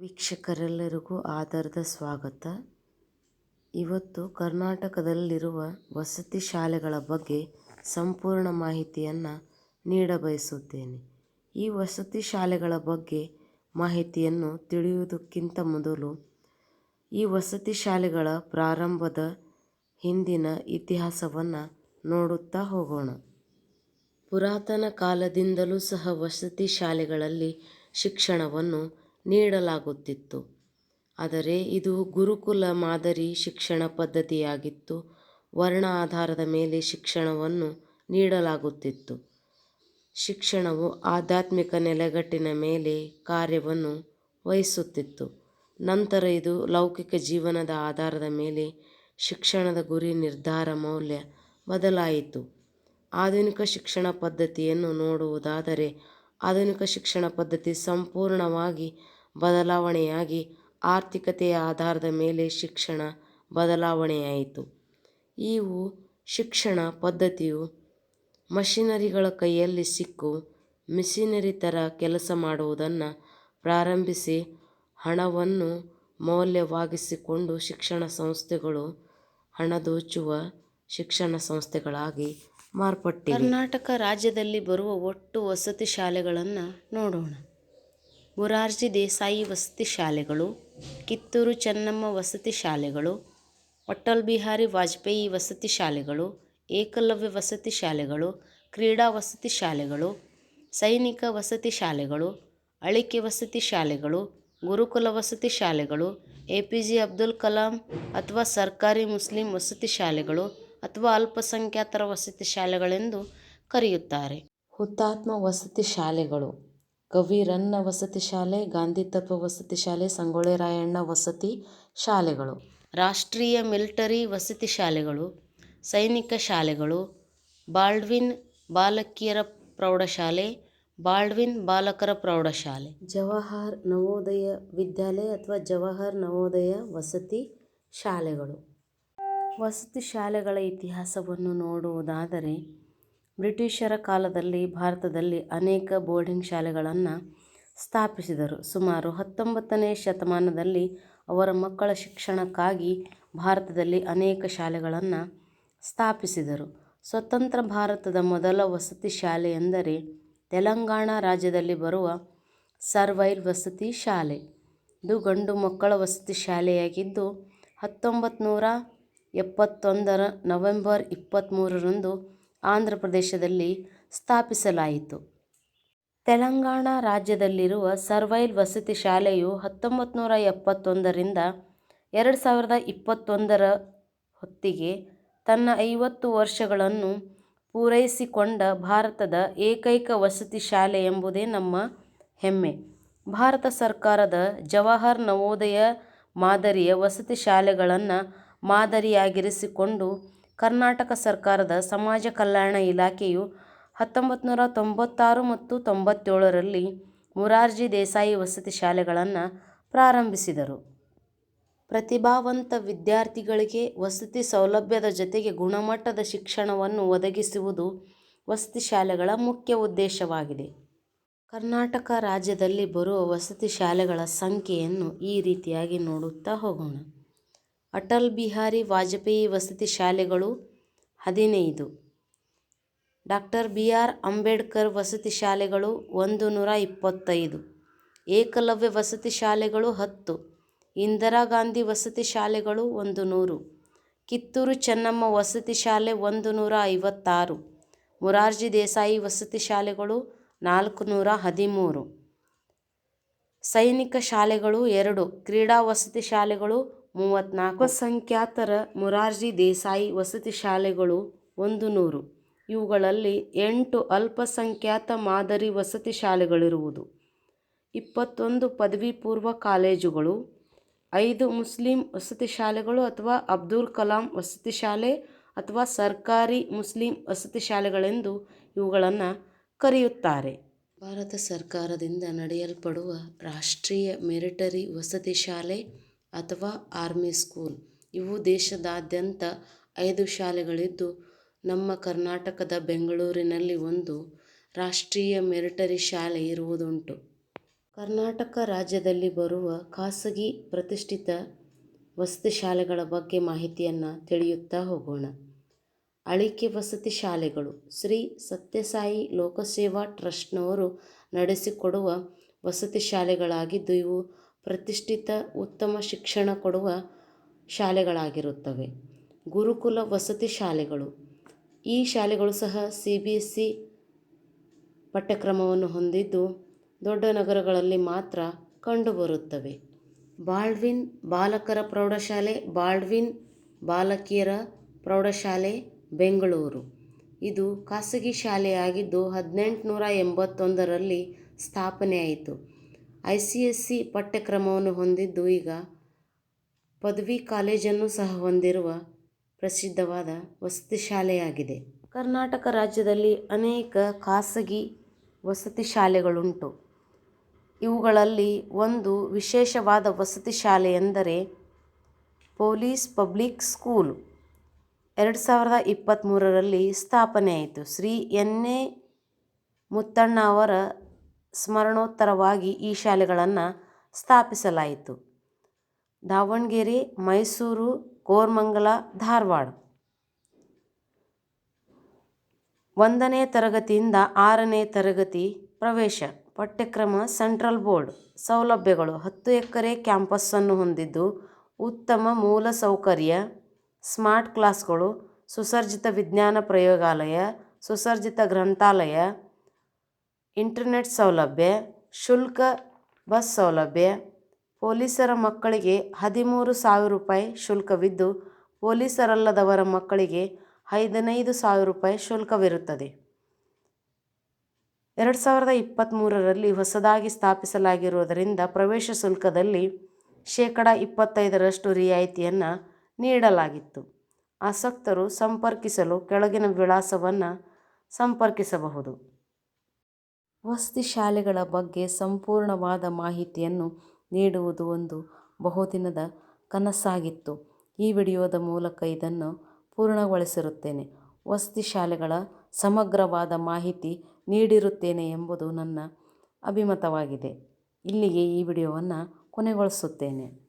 ವೀಕ್ಷಕರೆಲ್ಲರಿಗೂ ಆದರದ ಸ್ವಾಗತ. ಇವತ್ತು ಕರ್ನಾಟಕದಲ್ಲಿರುವ ವಸತಿ ಶಾಲೆಗಳ ಬಗ್ಗೆ ಸಂಪೂರ್ಣ ಮಾಹಿತಿಯನ್ನು ನೀಡಬಯಸುತ್ತೇನೆ. ಈ ವಸತಿ ಶಾಲೆಗಳ ಬಗ್ಗೆ ಮಾಹಿತಿಯನ್ನು ತಿಳಿಯುವುದಕ್ಕಿಂತ ಮೊದಲು ಈ ವಸತಿ ಶಾಲೆಗಳ ಪ್ರಾರಂಭದ ಹಿಂದಿನ ಇತಿಹಾಸವನ್ನು ನೋಡುತ್ತಾ ಹೋಗೋಣ. ಪುರಾತನ ಕಾಲದಿಂದಲೂ ಸಹ ವಸತಿ ಶಾಲೆಗಳಲ್ಲಿ ಶಿಕ್ಷಣವನ್ನು ನೀಡಲಾಗುತ್ತಿತ್ತು. ಆದರೆ ಇದು ಗುರುಕುಲ ಮಾದರಿ ಶಿಕ್ಷಣ ಪದ್ಧತಿಯಾಗಿತ್ತು. ವರ್ಣ ಆಧಾರದ ಮೇಲೆ ಶಿಕ್ಷಣವನ್ನು ನೀಡಲಾಗುತ್ತಿತ್ತು. ಶಿಕ್ಷಣವು ಆಧ್ಯಾತ್ಮಿಕ ನೆಲೆಗಟ್ಟಿನ ಮೇಲೆ ಕಾರ್ಯವನ್ನು ವಹಿಸುತ್ತಿತ್ತು. ನಂತರ ಇದು ಲೌಕಿಕ ಜೀವನದ ಆಧಾರದ ಮೇಲೆ ಶಿಕ್ಷಣದ ಗುರಿ ನಿರ್ಧಾರ ಮೌಲ್ಯ ಬದಲಾಯಿತು. ಆಧುನಿಕ ಶಿಕ್ಷಣ ಪದ್ಧತಿಯನ್ನು ನೋಡುವುದಾದರೆ ಆಧುನಿಕ ಶಿಕ್ಷಣ ಪದ್ಧತಿ ಸಂಪೂರ್ಣವಾಗಿ ಬದಲಾವಣೆಯಾಗಿ ಆರ್ಥಿಕತೆಯ ಆಧಾರದ ಮೇಲೆ ಶಿಕ್ಷಣ ಬದಲಾವಣೆಯಾಯಿತು. ಇವು ಶಿಕ್ಷಣ ಪದ್ಧತಿಯು ಮಷಿನರಿಗಳ ಕೈಯಲ್ಲಿ ಸಿಕ್ಕು ಮಿಷಿನರಿ ಥರ ಕೆಲಸ ಮಾಡುವುದನ್ನು ಪ್ರಾರಂಭಿಸಿ ಹಣವನ್ನು ಮೌಲ್ಯವಾಗಿಸಿಕೊಂಡು ಶಿಕ್ಷಣ ಸಂಸ್ಥೆಗಳು ಹಣದೋಚುವ ಶಿಕ್ಷಣ ಸಂಸ್ಥೆಗಳಾಗಿ ಮಾರ್ಪಟ್ಟಿವೆ ಕರ್ನಾಟಕ ರಾಜ್ಯದಲ್ಲಿ ಬರುವ ಒಟ್ಟು ವಸತಿ ಶಾಲೆಗಳನ್ನು ನೋಡೋಣ. ಮುರಾರ್ಜಿ ದೇಸಾಯಿ ವಸತಿ ಶಾಲೆಗಳು, ಕಿತ್ತೂರು ಚೆನ್ನಮ್ಮ ವಸತಿ ಶಾಲೆಗಳು, ಅಟಲ್ ಬಿಹಾರಿ ವಾಜಪೇಯಿ ವಸತಿ ಶಾಲೆಗಳು, ಏಕಲವ್ಯ ವಸತಿ ಶಾಲೆಗಳು, ಕ್ರೀಡಾ ವಸತಿ ಶಾಲೆಗಳು, ಸೈನಿಕ ವಸತಿ ಶಾಲೆಗಳು, ಅಳಿಕೆ ವಸತಿ ಶಾಲೆಗಳು, ಗುರುಕುಲ ವಸತಿ ಶಾಲೆಗಳು A P J Abdul Kalam ಅಥವಾ ಸರ್ಕಾರಿ ಮುಸ್ಲಿಂ ವಸತಿ ಶಾಲೆಗಳು ಅಥವಾ ಅಲ್ಪಸಂಖ್ಯಾತರ ವಸತಿ ಶಾಲೆಗಳೆಂದು ಕರೆಯುತ್ತಾರೆ. ಹುತಾತ್ಮ ವಸತಿ ಶಾಲೆಗಳು. ಕವಿರನ್ನ ವಸತಿ ಶಾಲೆ, ಗಾಂಧಿ ತತ್ವ ವಸತಿ ಶಾಲೆ, ಸಂಗೊಳ್ಳಿ ರಾಯಣ್ಣ ವಸತಿ ಶಾಲೆಗಳು. ರಾಷ್ಟ್ರೀಯ ಮಿಲಿಟರಿ ವಸತಿ ಶಾಲೆಗಳು, ಸೈನಿಕ ಶಾಲೆಗಳು ಬಾಲ್ಡ್ವಿನ್ ಬಾಲಕಿಯರ ಪ್ರೌಢಶಾಲೆ ಬಾಲ್ಡ್ವಿನ್ ಬಾಲಕರ ಪ್ರೌಢಶಾಲೆ. ಜವಾಹರ್ ನವೋದಯ ವಿದ್ಯಾಲಯ ಅಥವಾ ಜವಾಹರ್ ನವೋದಯ ವಸತಿ ಶಾಲೆಗಳು. ವಸತಿ ಶಾಲೆಗಳ ಇತಿಹಾಸವನ್ನು ನೋಡುವುದಾದರೆ, ಬ್ರಿಟಿಷರ ಕಾಲದಲ್ಲಿ ಭಾರತದಲ್ಲಿ ಅನೇಕ ಬೋರ್ಡಿಂಗ್ ಶಾಲೆಗಳನ್ನು ಸ್ಥಾಪಿಸಿದರು. ಸುಮಾರು ಹತ್ತೊಂಬತ್ತನೇ ಶತಮಾನದಲ್ಲಿ ಅವರ ಮಕ್ಕಳ ಶಿಕ್ಷಣಕ್ಕಾಗಿ ಭಾರತದಲ್ಲಿ ಅನೇಕ ಶಾಲೆಗಳನ್ನು ಸ್ಥಾಪಿಸಿದರು. ಸ್ವತಂತ್ರ ಭಾರತದ ಮೊದಲ ವಸತಿ ಶಾಲೆ ಎಂದರೆ ತೆಲಂಗಾಣ ರಾಜ್ಯದಲ್ಲಿ ಬರುವ ಸರ್ವೈರ್ ವಸತಿ ಶಾಲೆ. ಇದು ಗಂಡು ಮಕ್ಕಳ ವಸತಿ ಶಾಲೆಯಾಗಿದ್ದು ಹತ್ತೊಂಬತ್ತು ನೂರ ಎಪ್ಪತ್ತೊಂದರ ನವೆಂಬರ್ ಇಪ್ಪತ್ತ್ಮೂರರಂದು ಆಂಧ್ರ ಪ್ರದೇಶದಲ್ಲಿ ಸ್ಥಾಪಿಸಲಾಯಿತು. ತೆಲಂಗಾಣ ರಾಜ್ಯದಲ್ಲಿರುವ ಸರ್ವೈಲ್ ವಸತಿ ಶಾಲೆಯು ಹತ್ತೊಂಬತ್ತು ನೂರ ಎಪ್ಪತ್ತೊಂದರಿಂದ ಎರಡು ಸಾವಿರದ ಇಪ್ಪತ್ತೊಂದರ ಹೊತ್ತಿಗೆ ತನ್ನ ಐವತ್ತು ವರ್ಷಗಳನ್ನು ಪೂರೈಸಿಕೊಂಡ ಭಾರತದ ಏಕೈಕ ವಸತಿ ಶಾಲೆ ಎಂಬುದೇ ನಮ್ಮ ಹೆಮ್ಮೆ. ಭಾರತ ಸರ್ಕಾರದ ಜವಾಹರ್ ನವೋದಯ ಮಾದರಿಯ ವಸತಿ ಶಾಲೆಗಳನ್ನು ಮಾದರಿಯಾಗಿರಿಸಿಕೊಂಡು ಕರ್ನಾಟಕ ಸರ್ಕಾರದ ಸಮಾಜ ಕಲ್ಯಾಣ ಇಲಾಖೆಯು ಹತ್ತೊಂಬತ್ತು ನೂರ ತೊಂಬತ್ತಾರು ಮತ್ತು ತೊಂಬತ್ತೇಳರಲ್ಲಿ ಮೊರಾರ್ಜಿ ದೇಸಾಯಿ ವಸತಿ ಶಾಲೆಗಳನ್ನು ಪ್ರಾರಂಭಿಸಿದರು. ಪ್ರತಿಭಾವಂತ ವಿದ್ಯಾರ್ಥಿಗಳಿಗೆ ವಸತಿ ಸೌಲಭ್ಯದ ಜೊತೆಗೆ ಗುಣಮಟ್ಟದ ಶಿಕ್ಷಣವನ್ನು ಒದಗಿಸುವುದು ವಸತಿ ಶಾಲೆಗಳ ಮುಖ್ಯ ಉದ್ದೇಶವಾಗಿದೆ. ಕರ್ನಾಟಕ ರಾಜ್ಯದಲ್ಲಿ ಬರುವ ವಸತಿ ಶಾಲೆಗಳ ಸಂಖ್ಯೆಯನ್ನು ಈ ರೀತಿಯಾಗಿ ನೋಡುತ್ತಾ ಹೋಗೋಣ. ಅಟಲ್ ಬಿಹಾರಿ ವಾಜಪೇಯಿ ವಸತಿ ಶಾಲೆಗಳು ಹದಿನೈದು. ಡಾಕ್ಟರ್ ಬಿ ಆರ್ ಅಂಬೇಡ್ಕರ್ ವಸತಿ ಶಾಲೆಗಳು ಒಂದು ನೂರ ಇಪ್ಪತ್ತೈದು. ಏಕಲವ್ಯ ವಸತಿ ಶಾಲೆಗಳು ಹತ್ತು. ಇಂದಿರಾ ಗಾಂಧಿ ವಸತಿ ಶಾಲೆಗಳು ಒಂದು ನೂರು. ಕಿತ್ತೂರು ಚೆನ್ನಮ್ಮ ವಸತಿ ಶಾಲೆ ಒಂದು ನೂರ ಐವತ್ತಾರು. ಮೊರಾರ್ಜಿ ದೇಸಾಯಿ ವಸತಿ ಶಾಲೆಗಳು ನಾಲ್ಕು ನೂರ ಹದಿಮೂರು. ಸೈನಿಕ ಶಾಲೆಗಳು ಎರಡು. ಕ್ರೀಡಾ ವಸತಿ ಶಾಲೆಗಳು ಮೂವತ್ತ್ನಾಲ್ಕು. ಸಂಖ್ಯಾತರ ಮೊರಾರ್ಜಿ ದೇಸಾಯಿ ವಸತಿ ಶಾಲೆಗಳು ಒಂದು ನೂರು. ಇವುಗಳಲ್ಲಿ ಎಂಟು ಅಲ್ಪಸಂಖ್ಯಾತ ಮಾದರಿ ವಸತಿ ಶಾಲೆಗಳಿರುವುದು. ಇಪ್ಪತ್ತೊಂದು ಪದವಿ ಪೂರ್ವ ಕಾಲೇಜುಗಳು ಐದು ಮುಸ್ಲಿಂ ವಸತಿ ಶಾಲೆಗಳು ಅಥವಾ ಅಬ್ದುಲ್ ಕಲಾಂ ವಸತಿ ಶಾಲೆ ಅಥವಾ ಸರ್ಕಾರಿ ಮುಸ್ಲಿಂ ವಸತಿ ಶಾಲೆಗಳೆಂದು ಇವುಗಳನ್ನು ಕರೆಯುತ್ತಾರೆ. ಭಾರತ ಸರ್ಕಾರದಿಂದ ನಡೆಯಲ್ಪಡುವ ರಾಷ್ಟ್ರೀಯ ಮಿಲಿಟರಿ ವಸತಿ ಶಾಲೆ ಅಥವಾ ಆರ್ಮಿ ಸ್ಕೂಲ್. ಇವು ದೇಶದಾದ್ಯಂತ ಐದು ಶಾಲೆಗಳಿದ್ದು, ನಮ್ಮ ಕರ್ನಾಟಕದ ಬೆಂಗಳೂರಿನಲ್ಲಿ ಒಂದು ರಾಷ್ಟ್ರೀಯ ಮಿಲಿಟರಿ ಶಾಲೆ ಇರುವುದುಂಟು. ಕರ್ನಾಟಕ ರಾಜ್ಯದಲ್ಲಿ ಬರುವ ಖಾಸಗಿ ಪ್ರತಿಷ್ಠಿತ ವಸತಿ ಶಾಲೆಗಳ ಬಗ್ಗೆ ಮಾಹಿತಿಯನ್ನು ತಿಳಿಯುತ್ತಾ ಹೋಗೋಣ. ಅಳಿಕೆ ವಸತಿ ಶಾಲೆಗಳು. ಶ್ರೀ ಸತ್ಯಸಾಯಿ ಲೋಕಸೇವಾ ಟ್ರಸ್ಟ್ನವರು ನಡೆಸಿಕೊಡುವ ವಸತಿ ಶಾಲೆಗಳಾಗಿದ್ದು, ಇವು ಪ್ರತಿಷ್ಠಿತ ಉತ್ತಮ ಶಿಕ್ಷಣ ಕೊಡುವ ಶಾಲೆಗಳಾಗಿರುತ್ತವೆ. ಗುರುಕುಲ ವಸತಿ ಶಾಲೆಗಳು. ಈ ಶಾಲೆಗಳು ಸಹ ಸಿ ಬಿ ಎಸ್ ಸಿ ಪಠ್ಯಕ್ರಮವನ್ನು ಹೊಂದಿದ್ದು ದೊಡ್ಡ ನಗರಗಳಲ್ಲಿ ಮಾತ್ರ ಕಂಡುಬರುತ್ತವೆ. ಬಾಳ್ವಿನ್ ಬಾಲಕರ ಪ್ರೌಢಶಾಲೆ ಬಾಲ್ಡ್ವಿನ್ ಬಾಲಕಿಯರ ಪ್ರೌಢಶಾಲೆ, ಬೆಂಗಳೂರು. ಇದು ಖಾಸಗಿ ಶಾಲೆಯಾಗಿದ್ದು ಹದಿನೆಂಟುನೂರ ಎಂಬತ್ತೊಂದರಲ್ಲಿ ಸ್ಥಾಪನೆಯಾಯಿತು. ಐ ಸಿ ಎಸ್ ಸಿ ಪಠ್ಯಕ್ರಮವನ್ನು ಹೊಂದಿದ್ದು ಈಗ ಪದವಿ ಕಾಲೇಜನ್ನು ಸಹ ಹೊಂದಿರುವ ಪ್ರಸಿದ್ಧವಾದ ವಸತಿ ಶಾಲೆಯಾಗಿದೆ. ಕರ್ನಾಟಕ ರಾಜ್ಯದಲ್ಲಿ ಅನೇಕ ಖಾಸಗಿ ವಸತಿ ಶಾಲೆಗಳುಂಟು. ಇವುಗಳಲ್ಲಿ ಒಂದು ವಿಶೇಷವಾದ ವಸತಿ ಶಾಲೆ ಎಂದರೆ ಪೊಲೀಸ್ ಪಬ್ಲಿಕ್ ಸ್ಕೂಲ್. ಎರಡು ಸಾವಿರದ ಇಪ್ಪತ್ತ್ಮೂರರಲ್ಲಿ ಸ್ಥಾಪನೆಯಾಯಿತು. ಶ್ರೀ ಎನ್ ಎ ಮುತ್ತಣ್ಣ ಅವರ ಸ್ಮರಣೋತ್ತರವಾಗಿ ಈ ಶಾಲೆಗಳನ್ನು ಸ್ಥಾಪಿಸಲಾಯಿತು. ದಾವಣಗೆರೆ, ಮೈಸೂರು, ಕೋರ್ಮಂಗಲ, ಧಾರವಾಡ. ಒಂದನೇ ತರಗತಿಯಿಂದ ಆರನೇ ತರಗತಿ ಪ್ರವೇಶ. ಪಠ್ಯಕ್ರಮ ಸೆಂಟ್ರಲ್ ಬೋರ್ಡ್. ಸೌಲಭ್ಯಗಳು ಹತ್ತು ಎಕರೆ ಕ್ಯಾಂಪಸ್ಸನ್ನು ಹೊಂದಿದ್ದು ಉತ್ತಮ ಮೂಲ ಸೌಕರ್ಯ ಸ್ಮಾರ್ಟ್ ಕ್ಲಾಸ್ಗಳು, ಸುಸರ್ಜಿತ ವಿಜ್ಞಾನ ಪ್ರಯೋಗಾಲಯ, ಸುಸರ್ಜಿತ ಗ್ರಂಥಾಲಯ ಇಂಟರ್ನೆಟ್ ಸೌಲಭ್ಯ, ಶುಲ್ಕ ಬಸ್ ಸೌಲಭ್ಯ, ಪೊಲೀಸರ ಮಕ್ಕಳಿಗೆ ಹದಿಮೂರು ಸಾವಿರ ರೂಪಾಯಿ ಶುಲ್ಕವಿದ್ದು, ಪೊಲೀಸರಲ್ಲದವರ ಮಕ್ಕಳಿಗೆ ಹದಿನೈದು ಸಾವಿರ ರೂಪಾಯಿ ಶುಲ್ಕವಿರುತ್ತದೆ. ಎರಡು ಸಾವಿರದ ಇಪ್ಪತ್ತ್ಮೂರರಲ್ಲಿ ಹೊಸದಾಗಿ ಸ್ಥಾಪಿಸಲಾಗಿರುವುದರಿಂದ ಪ್ರವೇಶ ಶುಲ್ಕದಲ್ಲಿ ಶೇಕಡ ಇಪ್ಪತ್ತೈದರಷ್ಟು ರಿಯಾಯಿತಿಯನ್ನು ನೀಡಲಾಗಿತ್ತು. ಆಸಕ್ತರು ಸಂಪರ್ಕಿಸಲು ಕೆಳಗಿನ ವಿಳಾಸವನ್ನು ಸಂಪರ್ಕಿಸಬಹುದು. ವಸತಿ ಶಾಲೆಗಳ ಬಗ್ಗೆ ಸಂಪೂರ್ಣವಾದ ಮಾಹಿತಿಯನ್ನು ನೀಡುವುದು ಒಂದು ಬಹುದಿನದ ಕನಸಾಗಿತ್ತು. ಈ ವಿಡಿಯೋದ ಮೂಲಕ ಇದನ್ನು ಪೂರ್ಣಗೊಳಿಸಿರುತ್ತೇನೆ. ವಸತಿ ಶಾಲೆಗಳ ಸಮಗ್ರವಾದ ಮಾಹಿತಿ ನೀಡಿರುತ್ತೇನೆ ಎಂಬುದು ನನ್ನ ಅಭಿಮತವಾಗಿದೆ. ಇಲ್ಲಿಗೆ ಈ ವಿಡಿಯೋವನ್ನು ಕೊನೆಗೊಳಿಸುತ್ತೇನೆ.